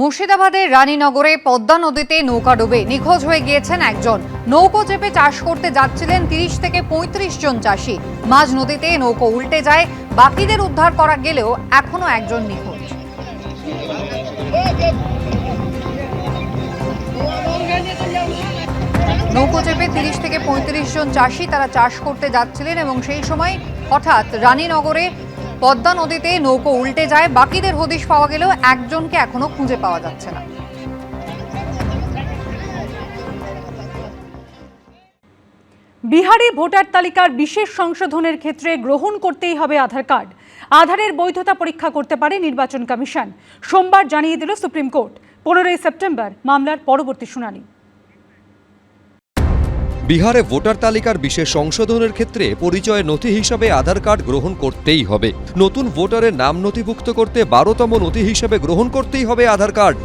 মুর্শিদাবাদের রানীনগরে পদ্মা নদীতে নৌকা ডুবে নিখোঁজ হয়ে গিয়েছেন একজন। নৌকো চেপে চাষ করতে যাচ্ছিলেন তিরিশ থেকে পঁয়ত্রিশ জন চাষি। মাঝ নদীতে নৌকো উল্টে যায়, বাকিদের উদ্ধার করা গেলেও এখনও একজন নিখোঁজ। নৌকো চেপে তিরিশ থেকে পঁয়ত্রিশ জন চাষি তারা চাষ করতে যাচ্ছিলেন এবং সেই সময় হঠাৎ রানীনগরে পদ্মা নদীতে নৌকো উল্টে যায়। বাকিদের হদিশ পাওয়া গেলেও একজনকে এখনও খুঁজে পাওয়া যাচ্ছে না। বিহারে ভোটার তালিকার বিশেষ সংশোধনের ক্ষেত্রে গ্রহণ করতেই হবে আধার কার্ড। আধারের বৈধতা পরীক্ষা করতে পারে নির্বাচন কমিশন। সোমবার জানিয়ে দিল সুপ্রিম কোর্ট। পনেরোই সেপ্টেম্বর, মামলার পরবর্তী শুনানি। বিহারে ভোটার তালিকার বিশেষ সংশোধনের ক্ষেত্রে পরিচয়ের নথি হিসাবে আধার কার্ড গ্রহণ করতেই হবে। নতুন ভোটারের নাম নথিভুক্ত করতে বারোতম নথি হিসেবে গ্রহণ করতেই হবে আধার কার্ড।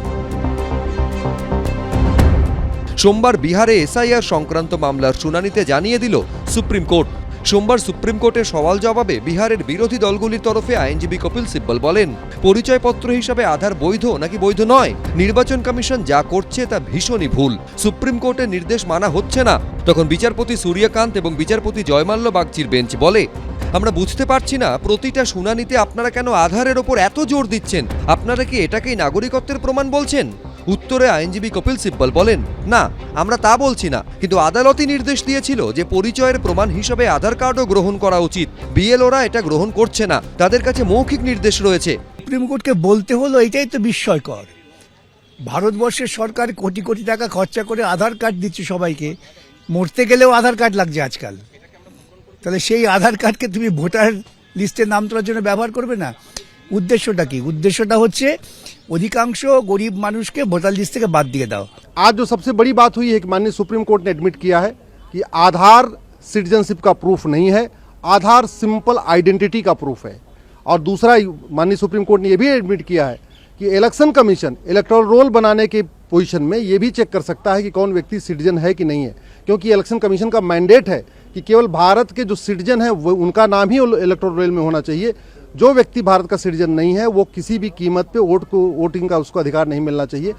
সোমবার বিহারে এসআইআর সংক্রান্ত মামলার শুনানিতে জানিয়ে দিল সুপ্রিম কোর্ট। সোমবার সুপ্রিম কোর্টের সওয়াল জবাবে বিহারের বিরোধী দলগুলির তরফে আইনজীবী কপিল সিব্বল বলেন, পরিচয়পত্র হিসাবে আধার বৈধ নাকি বৈধ নয়? নির্বাচন কমিশন যা করছে তা ভীষণই ভুল। সুপ্রিম কোর্টের নির্দেশ মানা হচ্ছে না। তখন বিচারপতি সূর্যকান্ত এবং বিচারপতি জয়মাল্য বাগচির বেঞ্চ বলে, আমরা বুঝতে পারছি না, প্রতিটা শুনানিতে আপনারা কেন আধারের ওপর এত জোর দিচ্ছেন? আপনারা কি এটাকেই নাগরিকত্বের প্রমাণ বলছেন? উত্তরে আইনজীবী কপিল সিব্বল বলেন, না, আমরা তা বলছি না, কিন্তু আদালতই নির্দেশ দিয়েছিল যে পরিচয়ের প্রমাণ হিসেবে আধার কার্ডও গ্রহণ করা উচিত। বিএলওরা এটা গ্রহণ করছে না, তাদের কাছে মৌখিক নির্দেশ রয়েছে। সুপ্রিম কোর্টকে বলতে হলো এটাই তো বিস্ময়কর। ভারতবর্ষের সরকার কোটি কোটি টাকা খরচা করে আধার কার্ড দিচ্ছে সবাইকে, মরতে গেলেও আধার কার্ড লাগছে আজকাল। তাহলে সেই আধার কার্ডকে তুমি ভোটার লিস্টে নাম তোলার জন্য ব্যবহার করবে না? উদ্দেশ্যটা কি উদ্দেশ্যটা হচ্ছে অধিকাংশ গরিব মানুষকে ভোটার লিস্ট থেকে বাদ দিয়ে দাও आज जो सबसे बड़ी बात हुई है कि माननीय सुप्रीम कोर्ट ने एडमिट किया है कि आधार सिटीजनशिप का प्रूफ नहीं है आधार सिंपल आइडेंटिटी का प्रूफ है और दूसरा माननीय सुप्रीम कोर्ट ने यह भी एडमिट किया है कि इलेक्शन कमीशन इलेक्टोरल रोल बनाने के पोजीशन में ये भी चेक कर सकता है कि कौन व्यक्ति सिटीजन है कि नहीं है क्योंकि इलेक्शन कमीशन का मैंडेट है कि केवल भारत के जो सिटीजन है वो उनका नाम ही इलेक्टोरल रोल में होना चाहिए जो व्यक्ति भारत का सिटीजन नहीं है वो किसी भी कीमत पे वोट को वोटिंग का उसको अधिकार नहीं मिलना चाहिए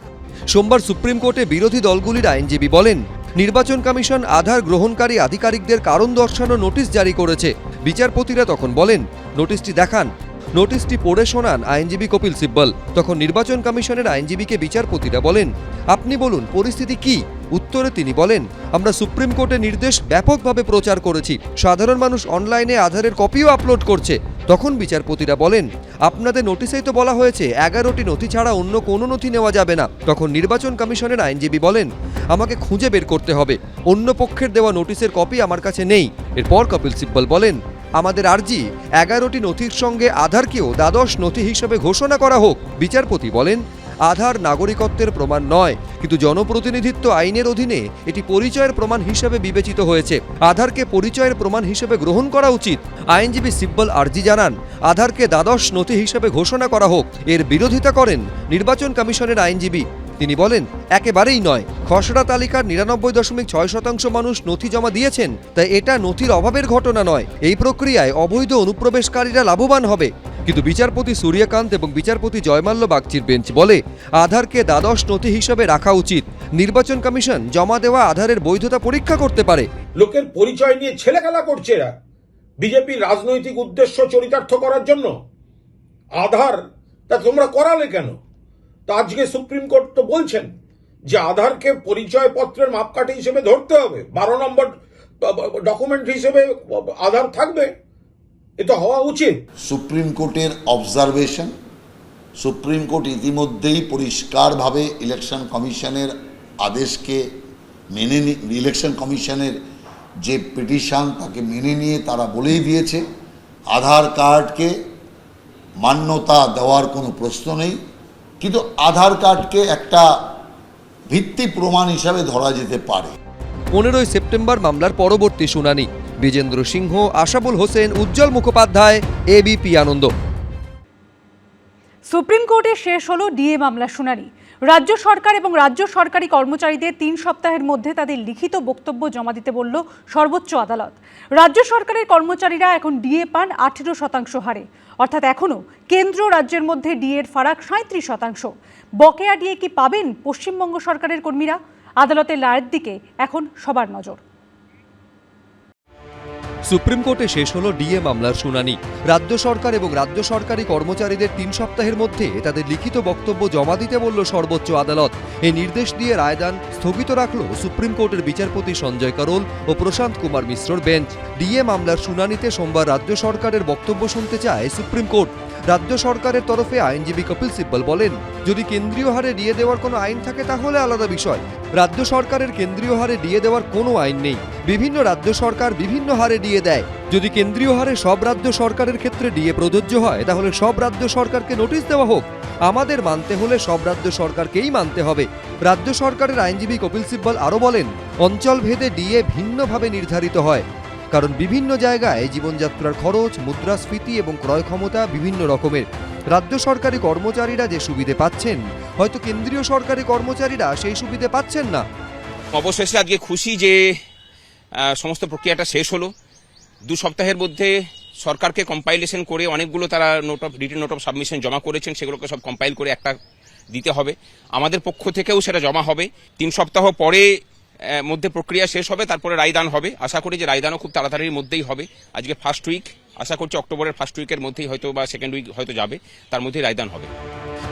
সোমবার সুপ্রিম কোর্টে বিরোধী দলগুলির আইনজীবী বলেন নির্বাচন কমিশন আধার গ্রহণকারী আধিকারিকদের কারণ দর্শানো নোটিশ জারি করেছে বিচারপতিরা তখন বলেন নোটিশটি দেখান নোটিশটি পড়ে শোনান আইনজীবী কপিল সিব্বল তখন নির্বাচন কমিশনের আইনজীবীকে বিচারপতিরা বলেন আপনি বলুন পরিস্থিতি কি উত্তরে তিনি বলেন, আমরা সুপ্রিম কোর্টের নির্দেশ ব্যাপকভাবে প্রচার করেছি। সাধারণ মানুষ অনলাইনে আধারের কপিও আপলোড করছে। তখন বিচারপতিরা বলেন, আপনাদের নোটিশেই তো বলা হয়েছে, এগারোটি নথি ছাড়া অন্য কোনো নথি নেওয়া যাবে না। তখন নির্বাচন কমিশনের আইনজীবী বলেন, আমাকে খুঁজে বের করতে হবে। অন্য পক্ষের দেওয়া নোটিশের কপি আমার কাছে নেই। এরপর কপিল সিব্বল বলেন, আমাদের আর্জি, এগারোটি নথির সঙ্গে আধারকেও দ্বাদশ নথি হিসেবে ঘোষণা করা হোক। বিচারপতি বলেন আধার নাগরিকত্বের প্রমাণ নয়, কিন্তু জনপ্রতিনিধিত্ব আইনের অধীনে এটি পরিচয়ের প্রমাণ হিসেবে বিবেচিত হয়েছে। আধারকে পরিচয়ের প্রমাণ হিসেবে গ্রহণ করা উচিত, আইনজীবী সিব্বল আরজি জানান। আধারকে দ্বাদশ নথি হিসেবে ঘোষণা করা হোক, এর বিরোধিতা করেন নির্বাচন কমিশনের আইনজীবী। তিনি বলেন, একেবারেই নয়, খসড়া তালিকার নিরানব্বই দশমিক ছয় শতাংশ মানুষ নথি জমা দিয়েছেন, তাই এটা নথির অভাবের ঘটনা নয়। এই প্রক্রিয়ায় অবৈধ অনুপ্রবেশকারীরা লাভবান হবে। কিন্তু বিচারপতি সূর্যকান্ত এবং বিচারপতি জয়মাল্য বাগচির বেঞ্চ বলে, আধারকে দ্বাদশ নথি হিসেবে রাখা উচিত। নির্বাচন কমিশন জমা দেওয়া আধারের বৈধতা পরীক্ষা করতে পারে। লোকের পরিচয় নিয়ে ছেলেখেলা করছে এরা। বিজেপির রাজনৈতিক উদ্দেশ্য চরিতার্থ করার জন্য। আধার, তা তোমরা করালে কেন? তা আজকে সুপ্রিম কোর্ট তো বলছেন যে আধারকে পরিচয় পত্রের মাপকাঠি হিসেবে ধরতে হবে। বারো নম্বর ডকুমেন্ট হিসেবে আধার থাকবে। এ তো হওয়া উচিত। সুপ্রিম কোর্টের অবজারভেশন সুপ্রিম কোর্ট ইতিমধ্যেই পরিষ্কারভাবে ইলেকশন কমিশনের আদেশকে মেনে নি ইলেকশন কমিশনের যে পিটিশন তাকে মেনে নিয়ে তারা বলেই দিয়েছে। আধার কার্ডকে মান্যতা দেওয়ার কোনো প্রশ্ন নেই। কিন্তু আধার কার্ডকে একটা ভিত্তি প্রমাণ হিসাবে ধরা যেতে পারে। পনেরোই সেপ্টেম্বর মামলার পরবর্তী শুনানি। বিজেন্দ্র সিংহ, আশাবুল হোসেন, উজ্জ্বল মুখোপাধ্যায় এবিপি আনন্দ। সুপ্রিম কোর্টে শেষ হলো ডিএ মামলার শুনানি। রাজ্য সরকার এবং রাজ্য সরকারি কর্মচারীদের তিন সপ্তাহের মধ্যে তাদের লিখিত বক্তব্য জমা দিতে বলল সর্বোচ্চ আদালত। রাজ্য সরকারের কর্মচারীরা এখন ডিএ পান আঠেরো শতাংশ হারে। অর্থাৎ এখনও কেন্দ্র রাজ্যের মধ্যে ডিএর ফারাক সাঁত্রিশ শতাংশ। বকেয়া ডিএ কি পাবেন পশ্চিমবঙ্গ সরকারের কর্মীরা? আদালতের রায়ের দিকে এখন সবার নজর। সুপ্রিম কোর্টে শেষ হলো ডিএ মামলার শুনানি। রাজ্য সরকার এবং রাজ্য সরকারি কর্মচারীদের তিন সপ্তাহের মধ্যে তাদের লিখিত বক্তব্য জমা দিতে বলল সর্বোচ্চ আদালত। এই নির্দেশ দিয়ে রায়দান স্থগিত রাখল সুপ্রিম কোর্টের বিচারপতি সঞ্জয় করোল ও প্রশান্ত কুমার মিশ্রর বেঞ্চ। ডিএ মামলার শুনানিতে সোমবার রাজ্য সরকারের বক্তব্য শুনতে চায় সুপ্রিম কোর্ট। রাজ্য সরকারের তরফে আইনজীবী কপিল সিব্বল বলেন, যদি কেন্দ্রীয় হারে ডিএ দেওয়ার কোনো আইন থাকে তাহলে আলাদা বিষয়। রাজ্য সরকারের কেন্দ্রীয় হারে ডিএ দেওয়ার কোনো আইন নেই। বিভিন্ন রাজ্য সরকার বিভিন্ন হারে ডিএ দেয়। যদি কেন্দ্রীয় হারে সব রাজ্য সরকারের ক্ষেত্রে ডিএ প্রযোজ্য হয়, তাহলে সব রাজ্য সরকারকে নোটিশ দেওয়া হোক। আমাদের মানতে হলে সব রাজ্য সরকারকেই মানতে হবে। রাজ্য সরকারের আইনজীবী কপিল সিব্বল আরও বলেন, অঞ্চল ভেদে ডিএ ভিন্নভাবে নির্ধারিত হয়। কারণ বিভিন্ন জায়গায় জীবনযাত্রার খরচ, মুদ্রাস্ফীতি এবং ক্রয় ক্ষমতা বিভিন্ন রকমের। রাজ্য সরকারি কর্মচারীরা যে সুবিধে পাচ্ছেন, হয়তো কেন্দ্রীয় সরকারি কর্মচারীরা সেই সুবিধে পাচ্ছেন না। অবশেষে আজকে খুশি যে সমস্ত প্রক্রিয়াটা শেষ হলো। দু সপ্তাহের মধ্যে সরকারকে কম্পাইলেশন করে অনেকগুলো তারা note of written note of submission জমা করেছেন, সেগুলোকে সব কম্পাইল করে একটা দিতে হবে। আমাদের পক্ষ থেকেও সেটা জমা হবে। তিন সপ্তাহ পরে মধ্যে প্রক্রিয়া শেষ হবে, তারপরে রায়দান হবে। আশা করি যে রায়দানও খুব তাড়াতাড়ির মধ্যেই হবে। আজকে ফার্স্ট উইক আশা করছি অক্টোবরের ফার্স্ট উইকের মধ্যেই হয়তো বা সেকেন্ড উইক হয়তো যাবে। তার মধ্যেই রায়দান হবে।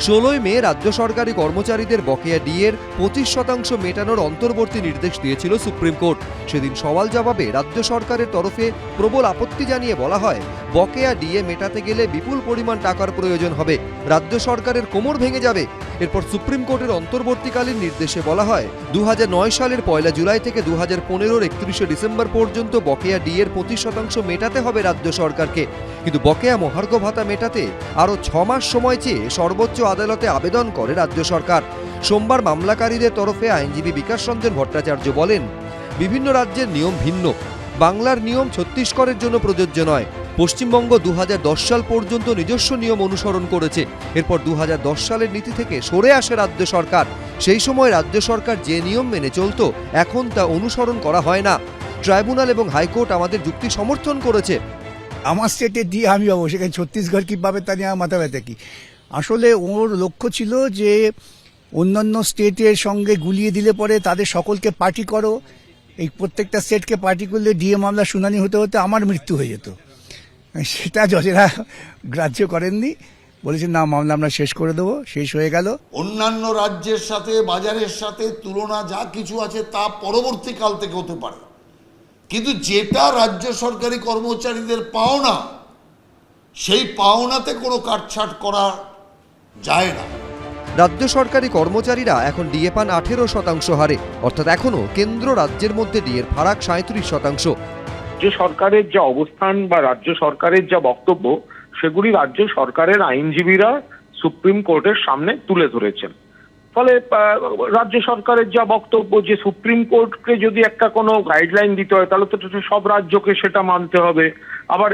ষোলোই মে রাজ্য সরকারি কর্মচারীদের বকেয়া ডিএর পঁচিশ শতাংশ মেটানোর অন্তর্বর্তী নির্দেশ দিয়েছিল সুপ্রিম কোর্ট। সেদিন সওয়াল জবাবে রাজ্য সরকারের তরফে প্রবল আপত্তি জানিয়ে বলা হয়, বকেয়া ডিএ মেটাতে গেলে বিপুল পরিমাণ টাকার প্রয়োজন হবে। রাজ্য সরকারের কোমর ভেঙে যাবে এরপর সুপ্রিম কোর্টের অন্তর্বর্তীকালীন নির্দেশে বলা হয় দু হাজার নয় সালের পয়লা জুলাই থেকে দু হাজার পনেরোর একত্রিশে ডিসেম্বর পর্যন্ত বকেয়া ডিএর পঁচিশ শতাংশ মেটাতে হবে রাজ্য সরকারকে। কিন্তু বকেয়া মহার্ঘ ভাতা মেটাতে আরও ছ মাস সময় চেয়ে সর্বোচ্চ আদালতে আবেদন করে রাজ্য সরকার। সোমবার মামলাকারীদের তরফে আইনজীবী বিকাশ রঞ্জন ভট্টাচার্য বলেন, বিভিন্ন রাজ্যের নিয়ম ভিন্ন। বাংলার নিয়ম ছত্তিশগড়ের জন্য প্রযোজ্য নয়। পশ্চিমবঙ্গ দু হাজার দশ সাল পর্যন্ত নিজস্ব নিয়ম অনুসরণ করেছে। এরপর দু হাজার দশ সালের নীতি থেকে সরে আসে রাজ্য সরকার। সেই সময় রাজ্য সরকার যে নিয়ম মেনে চলতো, এখন তা অনুসরণ করা হয় না। ট্রাইব্যুনাল এবং হাইকোর্ট আমাদের যুক্তি সমর্থন করেছে। আমার স্টেটে দিয়ে আমি পাবো সেখানে ছত্তিশগড় কী পাবে তা নিয়ে মাথা ব্যথা কি? আসলে ওর লক্ষ্য ছিল যে অন্যান্য স্টেটের সঙ্গে গুলিয়ে দিলে পরে তাদের সকলকে পার্টি করো। এই প্রত্যেকটা স্টেটকে পার্টি করলে ডিএ মামলা শুনানি হতে হতে আমার মৃত্যু হয়ে যেত। সেটা জজেরা গ্রাহ্য করেননি। বলেছেন না মামলা আমরা শেষ করে দেবো। শেষ হয়ে গেল। অন্যান্য রাজ্যের সাথে বাজারের সাথে তুলনা যা কিছু আছে তা পরবর্তীকাল থেকে হতে পারে। কিন্তু যেটা রাজ্য সরকারি কর্মচারীদের পাওনা সেই পাওনাতে কোনো কাটছাট করা যায় না। রাজ্য সরকারি কর্মচারীরা এখন ডিএ পান আঠেরো শতাংশ হারে। অর্থাৎ এখনও কেন্দ্র রাজ্যের মধ্যে ডিএর ফারাক সাঁত্রিশ শতাংশ। রাজ্য সরকারের যা অবস্থান বা রাজ্য সরকারের যা বক্তব্য, সেগুলি রাজ্য সরকারের আইনজীবীরা সুপ্রিম কোর্টের সামনে তুলে ধরেছেন। ফলে রাজ্য সরকারের যা বক্তব্য যে সুপ্রিম কোর্টকে যদি একটা কোনো গাইডলাইন দিতে হয়, তাহলে তো সব রাজ্যকে সেটা মানতে হবে। আবার